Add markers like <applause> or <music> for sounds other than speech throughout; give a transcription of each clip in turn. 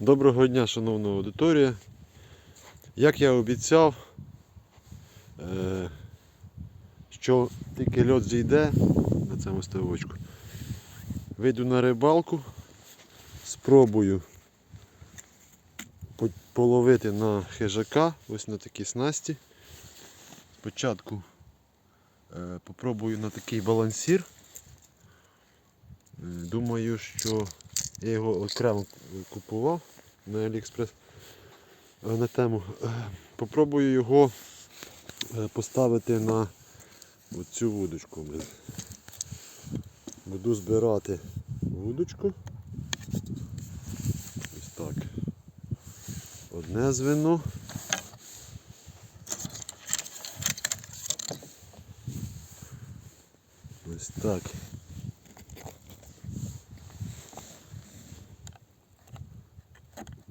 Доброго дня, шановна аудиторія. Як я обіцяв, е, що тільки льот зійде на цьому ставочку, вийду на рибалку, спробую половити на хижака, ось на такі снасті. Спочатку е, попробую на такий балансір. Е, Думаю, що я його окремо купував на AliExpress е, на тему. Е, Попробую його е, поставити на цю вудочку. Буду збирати вудочку. Ось так. Одне звено. Ось так.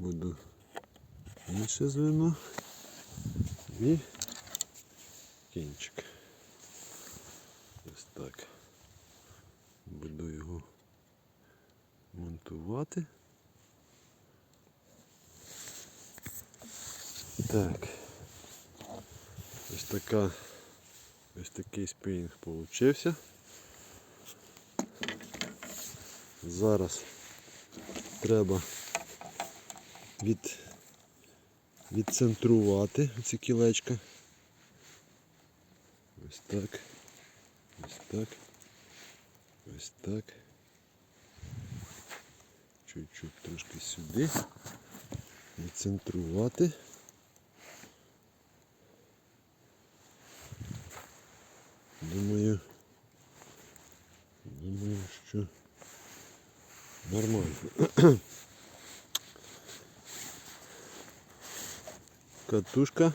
Буду інше звено і кінчик. Ось так. Буду його монтувати. Так. Ось така ось такий спінінг получився. Зараз треба від, відцентрувати ці кілечка. Ось так. Ось так. Ось так. Чуть-чуть трошки сюди. Відцентрувати. Думаю, думаю, що нормально. <clears throat> Катушка.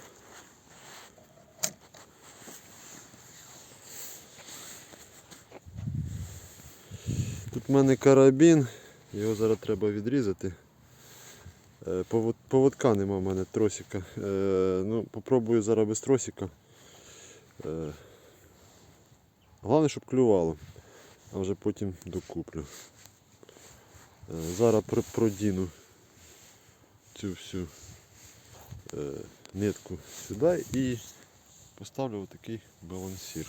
Тут в мене карабін, його зараз треба відрізати. Е, Поводка нема в мене тросика. Е, Ну, попробую зараз без тросика. Е, Головне, щоб клювало, а вже потім докуплю. Зараз продіну цю всю нитку сюди і поставлю отакий балансір.